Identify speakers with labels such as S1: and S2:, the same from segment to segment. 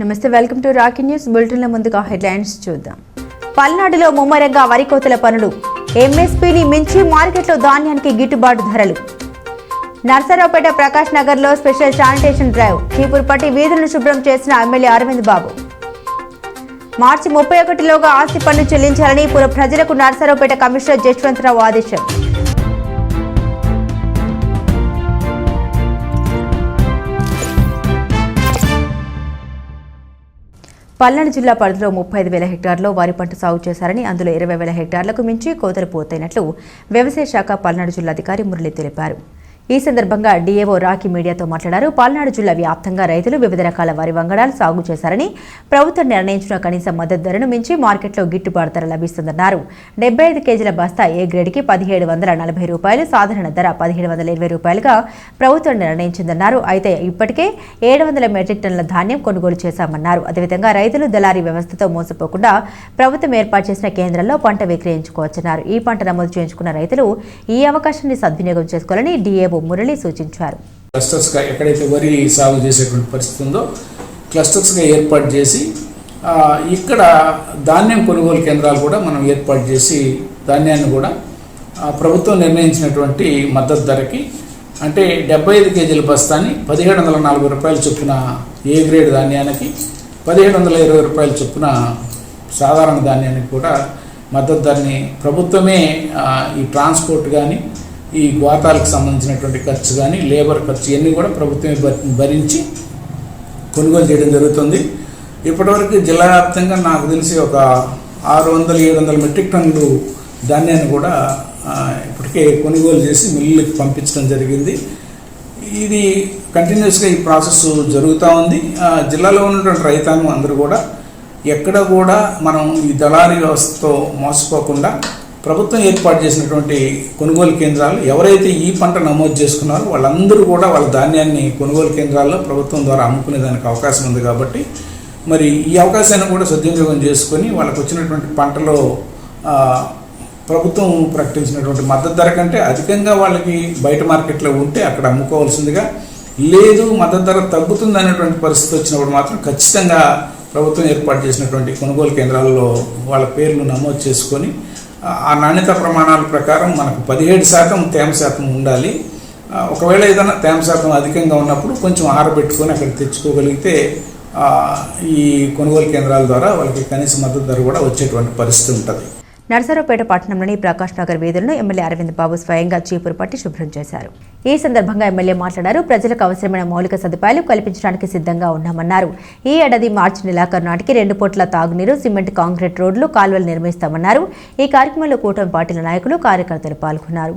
S1: నమస్తే welcome to Rocky news. బులెటిన్ల ముందుగా హెడ్లైన్స్ చూద్దాం. పల్నాడులో ముమ్మరంగా వరి కోతల పనులు. ఎంఎస్పీని మించి మార్కెట్లో ధాన్యానికి గిట్టుబాటు ధరలు. నర్సరావుపేట ప్రకాష్ నగర్లో స్పెషల్ శానిటేషన్ డ్రైవ్. చీపురుపట్టి వీధులను శుభ్రం చేసిన ఎమ్మెల్యే అరవింద్ బాబు. మార్చి ముప్పై ఒకటిలోగా ఆస్తి పన్ను చెల్లించాలని పుర ప్రజలకు నర్సరావుపేట కమిషనర్ జశ్వంతరావు ఆదేశం. పల్నాడు జిల్లా పరిధిలో ముప్పై ఐదు వేల హెక్టార్లో వరి పంట సాగు చేశారని అందులో ఇరవై వేల హెక్టార్లకు మించి కోతలు పూర్తయినట్లు వ్యవసాయ శాఖ పల్నాడు జిల్లాధికారి మురళి తెలిపారు. ఈ సందర్భంగా డీఏఓ రాఖీ మీడియాతో మాట్లాడారు. పాల్నాడు జిల్లా వ్యాప్తంగా రైతులు వివిధ రకాల వరి వంగడాలు సాగు చేశారని ప్రభుత్వం నిర్ణయించిన కనీస మద్దతు ధరను మించి మార్కెట్లో గిట్టుబాటు ధర లభిస్తుందన్నారు. డెబ్బై ఐదు కేజీల బస్తా ఏ గ్రేడ్కి పదిహేడు వందల నలభై రూపాయలు సాధారణ ధర పదిహేడు వందల ఇరవై రూపాయలుగా ప్రభుత్వం నిర్ణయించిందన్నారు. అయితే ఇప్పటికే ఏడు వందల మెట్రిక్ టన్నుల ధాన్యం కొనుగోలు చేశామన్నారు. అదేవిధంగా రైతులు దళారీ వ్యవస్థతో మోసపోకుండా ప్రభుత్వం ఏర్పాటు చేసిన కేంద్రంలో పంట విక్రయించుకోవచ్చన్నారు. ఈ పంట నమోదు చేయించుకున్న రైతులు ఈ అవకాశాన్ని సద్వినియోగం చేసుకోవాలని డీఏఓ మురళి సూచించారు.
S2: క్లస్టర్స్గా ఎక్కడైతే వరి సాగు చేసేటువంటి పరిస్థితి ఉందో క్లస్టర్స్గా ఏర్పాటు చేసి ఇక్కడ ధాన్యం కొనుగోలు కేంద్రాలు కూడా మనం ఏర్పాటు చేసి ధాన్యాన్ని కూడా ప్రభుత్వం నిర్ణయించినటువంటి మద్దతు ధరకి అంటే డెబ్బై ఐదు కేజీల బస్తాని పదిహేడు వందల నలభై రూపాయల చొప్పున ఏ గ్రేడ్ ధాన్యానికి పదిహేడు వందల ఇరవై రూపాయల చొప్పున సాధారణ ధాన్యానికి కూడా మద్దతు ధరని ప్రభుత్వమే ఈ ట్రాన్స్పోర్ట్ కానీ ఈ గోతాలకు సంబంధించినటువంటి ఖర్చు కానీ లేబర్ ఖర్చు ఇవన్నీ కూడా ప్రభుత్వమే భ- భరించి కొనుగోలు చేయడం జరుగుతుంది. ఇప్పటివరకు జిల్లా వ్యాప్తంగా నాకు తెలిసి ఒక ఆరు వందల ఏడు వందల మెట్రిక్ టన్నులు ధాన్యాన్ని కూడా ఇప్పటికే కొనుగోలు చేసి మిల్లుకి పంపించడం జరిగింది. ఇది కంటిన్యూస్గా ఈ ప్రాసెస్ జరుగుతూ ఉంది. ఆ, జిల్లాలో ఉన్నటువంటి రైతాంగం అందరూ కూడా ఎక్కడ కూడా మనం ఈ దళారీ వ్యవస్థతో మోసపోకుండా ప్రభుత్వం ఏర్పాటు చేసినటువంటి కొనుగోలు కేంద్రాలు ఎవరైతే ఈ పంట నమోదు చేసుకున్నారో వాళ్ళందరూ కూడా వాళ్ళ ధాన్యాన్ని కొనుగోలు కేంద్రాల్లో ప్రభుత్వం ద్వారా అమ్ముకునే దానికి అవకాశం ఉంది కాబట్టి మరి ఈ అవకాశాన్ని కూడా సద్వినియోగం చేసుకొని వాళ్ళకు వచ్చినటువంటి పంటలో ప్రభుత్వం ప్రకటించినటువంటి మద్దతు ధర కంటే అధికంగా వాళ్ళకి బయట మార్కెట్లో ఉంటే అక్కడ అమ్ముకోవాల్సిందిగా లేదు మద్దతు ధర తగ్గుతుంది అనేటువంటి పరిస్థితి వచ్చినప్పుడు మాత్రం ఖచ్చితంగా ప్రభుత్వం ఏర్పాటు చేసినటువంటి కొనుగోలు కేంద్రాల్లో వాళ్ళ పేర్లు నమోదు చేసుకొని ఆ- నాణ్యత ప్రమాణాల ప్రకారం మనకు పదిహేడు శాతం తేమ శాతం ఉండాలి. ఒకవేళ ఏదైనా తేమ శాతం అధికంగా ఉన్నప్పుడు కొంచెం ఆరబెట్టుకొని అక్కడ తెచ్చుకోగలిగితే ఈ కొనుగోలు కేంద్రాల ద్వారా వాళ్ళకి కనీస మద్దతు ధర కూడా వచ్చేటువంటి పరిస్థితి ఉంటుంది.
S1: నర్సరావుపేట పట్టణంలోని ప్రకాష్ నగర్ వీధులను ఎమ్మెల్యే అరవింద్ బాబు స్వయంగా చీపురు పట్టి శుభ్రం చేశారు. ఈ సందర్భంగా ఎమ్మెల్యే మాట్లాడారు ప్రజలకు అవసరమైన మౌలిక సదుపాయాలు కల్పించడానికి సిద్ధంగా ఉన్నామన్నారు. ఈ ఏడాది మార్చి నెలాఖరు నాటికి రెండు పూట్ల తాగునీరు సిమెంట్ కాంక్రీట్ రోడ్లు కాలువలు నిర్మిస్తామన్నారు. ఈ కార్యక్రమంలో కూటమి పార్టీల నాయకులు కార్యకర్తలు పాల్గొన్నారు.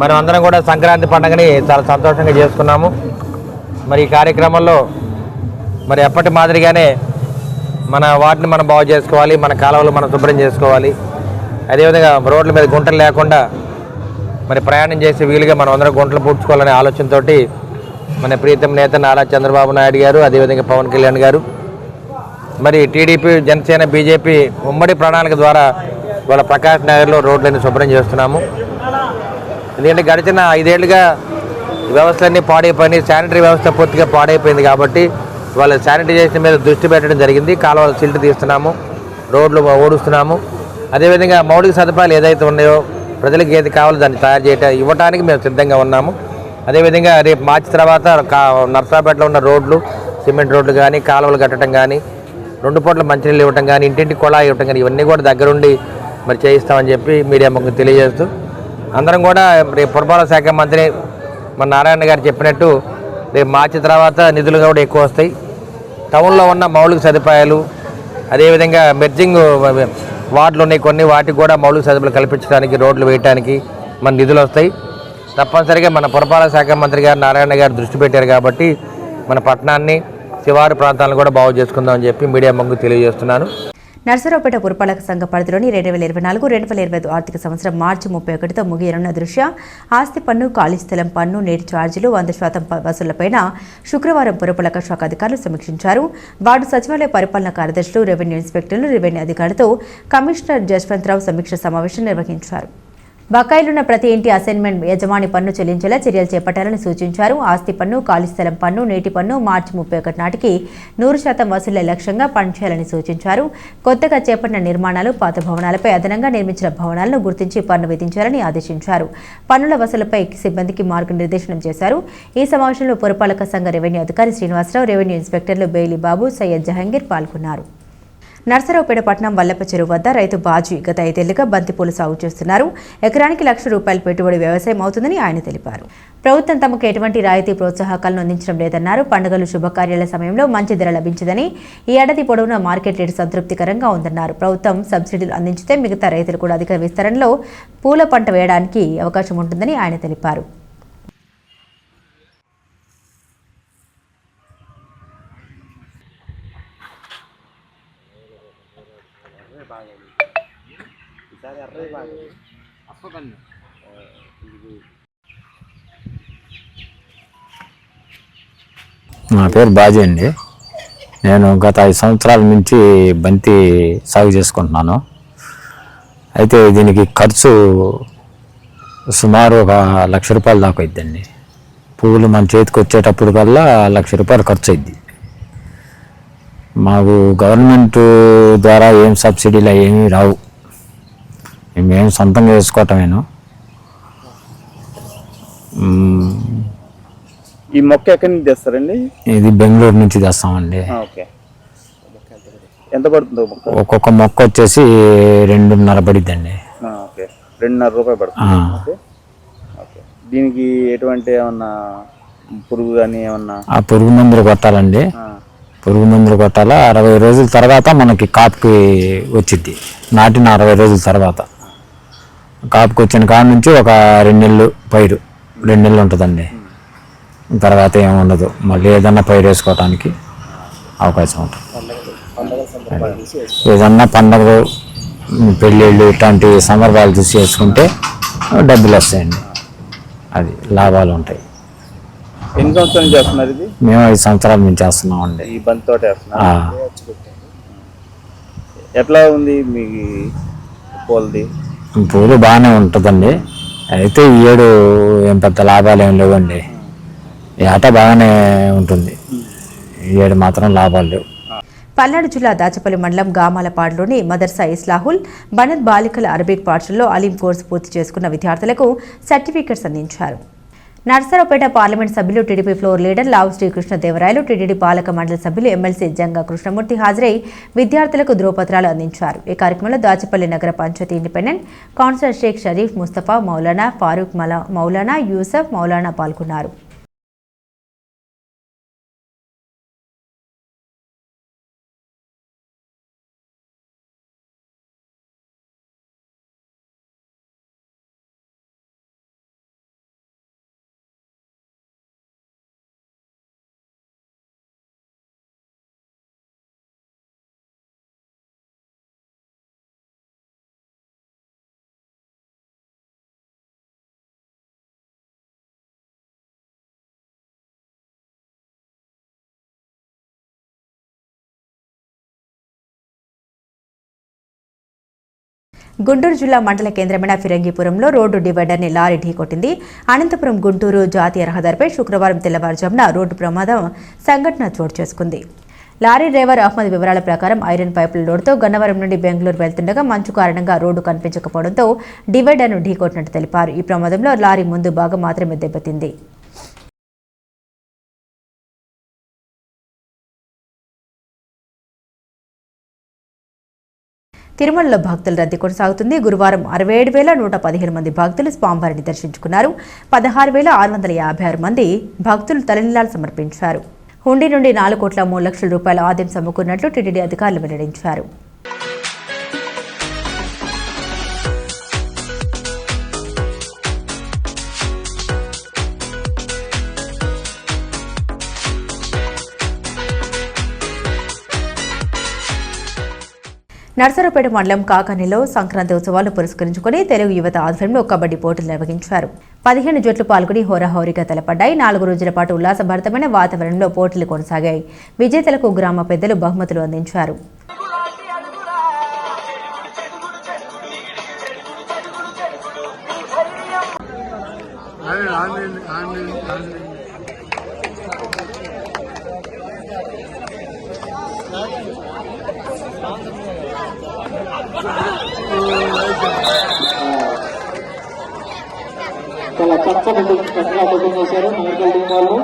S3: మనం అందరం కూడా సంక్రాంతి పండుగని చాలా సంతోషంగా చేసుకున్నాము. మరి ఈ కార్యక్రమంలో మరి ఎప్పటి మాదిరిగానే మన వాటిని మనం బాగు చేసుకోవాలి మన కాలువలు మనం శుభ్రం చేసుకోవాలి. అదేవిధంగా రోడ్ల మీద గుంటలు లేకుండా మరి ప్రయాణం చేసే వీలుగా మనం అందరం గుంటలు పూడ్చుకోవాలనే ఆలోచనతోటి మన ప్రీతం నేత నారా చంద్రబాబు నాయుడు గారు అదేవిధంగా పవన్ కళ్యాణ్ గారు మరి టీడీపీ జనసేన బీజేపీ ఉమ్మడి ప్రణాళిక ద్వారా వాళ్ళ ప్రకాష్ నగర్లో రోడ్లను శుభ్రం చేస్తున్నాము. ఎందుకంటే గడిచిన ఐదేళ్ళుగా వ్యవస్థలన్నీ పాడైపోయినాయి. శానిటరీ వ్యవస్థ పూర్తిగా పాడైపోయింది కాబట్టి వాళ్ళ శానిటైజేషన్ మీద దృష్టి పెట్టడం జరిగింది. కాలువలు సిల్ట్ తీస్తున్నాము రోడ్లు ఓడుస్తున్నాము. అదేవిధంగా మౌలిక సదుపాయాలు ఏదైతే ఉన్నాయో ప్రజలకు ఏది కావాలో దాన్ని తయారు చేయటం ఇవ్వడానికి మేము సిద్ధంగా ఉన్నాము. అదేవిధంగా రేపు మార్చి తర్వాత కా నర్సాపేటలో ఉన్న రోడ్లు సిమెంట్ రోడ్లు కానీ కాలువలు కట్టడం కానీ రెండు పూట్ల మంచినీళ్ళు ఇవ్వటం కానీ ఇంటింటి కుళాయి ఇవ్వటం కానీ ఇవన్నీ కూడా దగ్గరుండి మరి చేయిస్తామని చెప్పి మీడియా మాకు తెలియజేస్తూ అందరం కూడా రేపు పురపాలక శాఖ మంత్రి మన నారాయణ గారు చెప్పినట్టు రేపు మార్చి తర్వాత నిధులు కూడా ఎక్కువ వస్తాయి. టౌన్లో ఉన్న మౌలిక సదుపాయాలు అదేవిధంగా మెర్జింగ్ వార్డులు ఉన్నాయి కొన్ని వాటికి కూడా మౌలిక సదుపాయాలు కల్పించడానికి రోడ్లు వేయడానికి మన నిధులు వస్తాయి. తప్పనిసరిగా మన పురపాలక శాఖ మంత్రి గారు నారాయణ గారు దృష్టి పెట్టారు కాబట్టి మన పట్టణాన్ని శివారు ప్రాంతాలను కూడా బాగు చేసుకుందామని చెప్పి మీడియా ముందు తెలియజేస్తున్నాను.
S1: నర్సరావుపేట పురపాలక సంఘ పరిధిలోని రెండు వేల ఇరవై నాలుగు రెండు వేల ఇరవై ఐదు ఆర్థిక సంవత్సరం మార్చి ముప్పై ఒకటితో ముగియనున్న దృష్ట్యా ఆస్తి పన్ను ఖాళీ స్థలం పన్ను నేటి ఛార్జీలు వంద శాతం ప- వసూళ్ళపైన శుక్రవారం పురపాలక శాఖ అధికారులు సమీక్షించారు. వార్డు సచివాలయ పరిపాలన కార్యదర్శులు రెవెన్యూ ఇన్స్పెక్టర్లు రెవెన్యూ అధికారులతో కమిషనర్ జస్వంతరావు సమీక్ష సమావేశం నిర్వహించారు. బకాయిలున్న ప్రతి ఇంటి అసైన్మెంట్ యజమాని పన్ను చెల్లించేలా చర్యలు చేపట్టాలని సూచించారు. ఆస్తి పన్ను ఖాళీ స్థలం పన్ను నీటి పన్ను మార్చి ముప్పై ఒకటి నాటికి నూరు శాతం వసూళ్ళ లక్ష్యంగా పనిచేయాలని సూచించారు. కొత్తగా చేపట్టిన నిర్మాణాలు పాత భవనాలపై అదనంగా నిర్మించిన భవనాలను గుర్తించి పన్ను విధించాలని ఆదేశించారు. పన్నుల వసూలపై సిబ్బందికి మార్గనిర్దేశనం చేశారు. ఈ సమావేశంలో పురపాలక సంఘ రెవెన్యూ అధికారి శ్రీనివాసరావు రెవెన్యూ ఇన్స్పెక్టర్లు బెయిలీ బాబు సయ్యద్ జహంగీర్ పాల్గొన్నారు. నర్సరావుపేట పట్నం వల్లప చెరువు వద్ద రైతు బాజీ గత ఐదేళ్ళుగా బంతిపూలు సాగు చేస్తున్నారు. ఎకరానికి లక్ష రూపాయల పెట్టుబడి వ్యవసాయం అవుతుందని ఆయన తెలిపారు. ప్రభుత్వం తమకు ఎటువంటి రాయితీ ప్రోత్సాహకాలను అందించడం లేదన్నారు. పండుగలు శుభకార్యాల సమయంలో మంచి ధర లభించదని ఈ ఏడాది పొడవునా మార్కెట్ రేటు సంతృప్తికరంగా ఉందన్నారు. ప్రభుత్వం సబ్సిడీలు అందించితే మిగతా రైతులు కూడా అధిక విస్తరణలో పూల పంట వేయడానికి అవకాశం ఉంటుందని ఆయన తెలిపారు.
S4: నా పేరు బాజీ అండి. నేను గత ఐదు సంవత్సరాల నుంచి బంతి సాగు చేసుకుంటున్నాను. అయితే దీనికి ఖర్చు సుమారు ఒక లక్ష రూపాయల దాకా అయిద్దండి. పువ్వులు మన చేతికి వచ్చేటప్పుడు కల్లా లక్ష రూపాయలు ఖర్చు అయింది మాకు గవర్నమెంట్ ద్వారా ఏం సబ్సిడీలు ఏమీ రావు. మేము సొంతంగా వేసుకోవటమేను మ్మ్,
S5: ఈ మొక్క ఎక్కడి నుంచి తెస్తారండి?
S4: ఇది బెంగళూరు నుంచి తెస్తామండి.
S5: ఎంత పడుతుంది
S4: ఒక్కొక్క మొక్క వచ్చేసి రెండున్నర పడిద్దండి.
S5: రెండున్నర రూపాయలు పడుతుంది. దీనికి ఎటువంటి ఏమన్నా పురుగు కానీ ఏమన్నా?
S4: ఆ పురుగు మందులు కొట్టాలండి. పురుగు మందులు కొట్టాలా? అరవై రోజుల తర్వాత మనకి కాపుకి వచ్చింది నాటిన అరవై రోజుల తర్వాత. కాపుకి వచ్చిన కాడ నుంచి ఒక రెండు నెలలు పైరు. రెండు నెలలు ఉంటుందండి. తర్వాత ఏమి ఉండదు. మళ్ళీ ఏదన్నా పైరు వేసుకోవటానికి అవకాశం ఉంటుంది. ఏదన్నా పండగ పెళ్ళిళ్ళు ఇట్లాంటి సందర్భాలు చూసి వేసుకుంటే డబ్బులు వస్తాయండి. అది లాభాలు ఉంటాయి.
S5: ఎన్ని సంవత్సరాల చేస్తున్నారు ఇది?
S4: మేము ఐదు సంవత్సరాల నుంచి చేస్తున్నామండి.
S5: ఈ బంతి తోట వేస్తున్నారు ఎట్లా ఉంది మీ పూలది?
S4: పూలు బాగానే ఉంటుందండి. అయితే ఈ ఏడు ఏం పెద్ద లాభాలు ఏం లేవండి. ఆట బాగానే ఉంటుంది. ఈ ఏడు మాత్రం లాభాలు లేవు.
S1: పల్నాడు జిల్లా దాచపల్లి మండలం గామాలపాడులోని మదర్సా ఇస్లాహుల్ బనత్ బాలికల అరబిక్ పాఠశాలలో అలీం కోర్సు పూర్తి చేసుకున్న విద్యార్థులకు సర్టిఫికెట్స్ అందించారు. నర్సరావుపేట పార్లమెంట్ సభ్యులు TDP floor leader Lavu Srikrishnadevarayalu TDD పాలక మండలి సభ్యులు ఎమ్మెల్సీ జంగా కృష్ణమూర్తి హాజరై విద్యార్థులకు ధ్రువపత్రాలు అందించారు. ఈ కార్యక్రమంలో దాచపల్లి నగర పంచాయతీ ఇండిపెండెంట్ కౌన్సిలర్ షేక్ షరీఫ్ ముస్తఫా మౌలానా ఫారూక్ మలా మౌలానా యూసఫ్ మౌలానా పాల్గొన్నారు. గుంటూరు జిల్లా మండల కేంద్రమైన ఫిరంగిపురంలో రోడ్డు డివైడర్ని లారీ ఢీకొట్టింది. అనంతపురం గుంటూరు జాతీయ రహదారిపై శుక్రవారం తెల్లవారుజామున రోడ్డు ప్రమాదం సంఘటన చోటు చేసుకుంది. లారీ డ్రైవర్ అహ్మద్ వివరాల ప్రకారం ఐరన్ పైపుల లోడ్తో గన్నవరం నుండి బెంగళూరు వెళ్తుండగా మంచు కారణంగా రోడ్డు కనిపించకపోవడంతో డివైడర్ను ఢీకొట్టినట్టు తెలిపారు. ఈ ప్రమాదంలో లారీ ముందు భాగం మాత్రమే దెబ్బతింది. తిరుమలలో భక్తుల రద్దీ కొనసాగుతుంది. గురువారం అరవై ఏడు వేల నూట పదిహేను మంది భక్తులు స్వామివారిని దర్శించుకున్నారు. పదహారు వేల ఆరు వందల యాభై ఆరు మంది భక్తులు తలనీలాలు సమర్పించారు. హుండీ నుండి నాలుగు కోట్ల మూడు లక్షల రూపాయల ఆదాయం సమకూరినట్లు టీటీడీ అధికారులు వెల్లడించారు. నర్సరావుపేట మండలం కాకానిలో సంక్రాంతి ఉత్సవాలను పురస్కరించుకుని తెలుగు యువత ఆధ్వర్యంలో కబడ్డీ పోటీలు నిర్వహించారు. పదిహేను జట్లు పాల్గొని హోరాహోరీగా తలపడ్డాయి. నాలుగు రోజుల పాటు ఉల్లాసభరితమైన వాతావరణంలో పోటీలు కొనసాగాయి. విజేతలకు గ్రామ పెద్దలు బహుమతులు అందించారు.
S6: చాలా చక్కటి చక్కగా సెట్టింగ్ చేశారు మెడికల్ టీం వాళ్ళు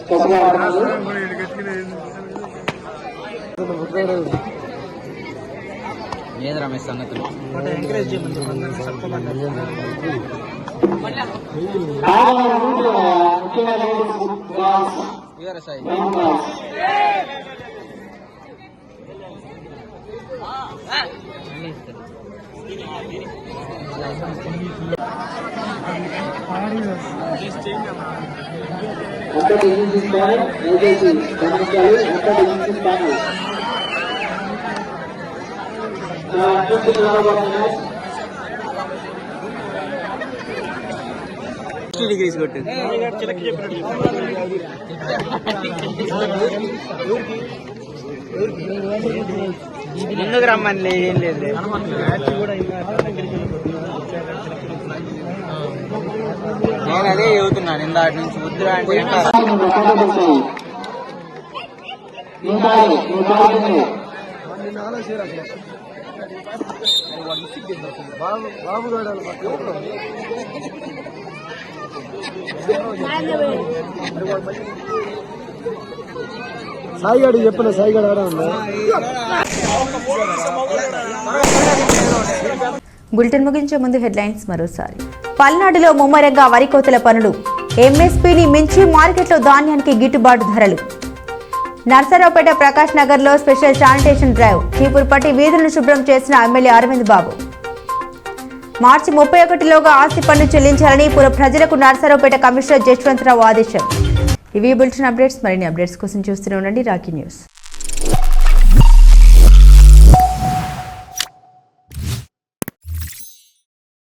S6: స్పెషల్ ఆడుతున్నారు ఆడవారు ముఖ్యంగా లేడీస్ బాయ్స్ మెయిన్ బాయ్స్ ఒక్కటి ఇంగ్లీష్ ప్యానల్ దయచేసి గమనించాలి ఒక్కటి ఇంగ్లీష్ ప్యానల్ చాలా అద్భుతంగా రాబోతున్నారు.
S7: ముందుకు రమ్మని లేదు ఏం లేదు. నేను అదే చెబుతున్నాను ఇందాటి నుంచి వద్దురా అంటే వింటారా? సాయిగాడు చెప్పిన సాయిగాడు ఎవరా
S1: బులెటిన్ ముగించే ముందు హెడ్లైన్స్ మరోసారి. పల్నాడులో ముమ్మరంగా వరి కోతల పనులు. ఎంఎస్పీని మించి మార్కెట్లో ధాన్యానికి గిట్టుబాటు ధరలు. నర్సరావుపేట ప్రకాష్ నగర్లో స్పెషల్ శానిటేషన్ డ్రైవ్. చీపురుపట్టి వీధులను శుభ్రం చేసిన ఎమ్మెల్యే అరవింద్ బాబు. మార్చి ముప్పై ఒకటిలోగా ఆస్తి పన్ను చెల్లించాలని పుర ప్రజలకు నర్సరావుపేట కమిషనర్ జశ్వంతరావు ఆదేశం. ఇవి బులెటిన్ అప్డేట్స్. మరిన్ని అప్డేట్స్ కోసం చూస్తూనే ఉండండి. Rocky news.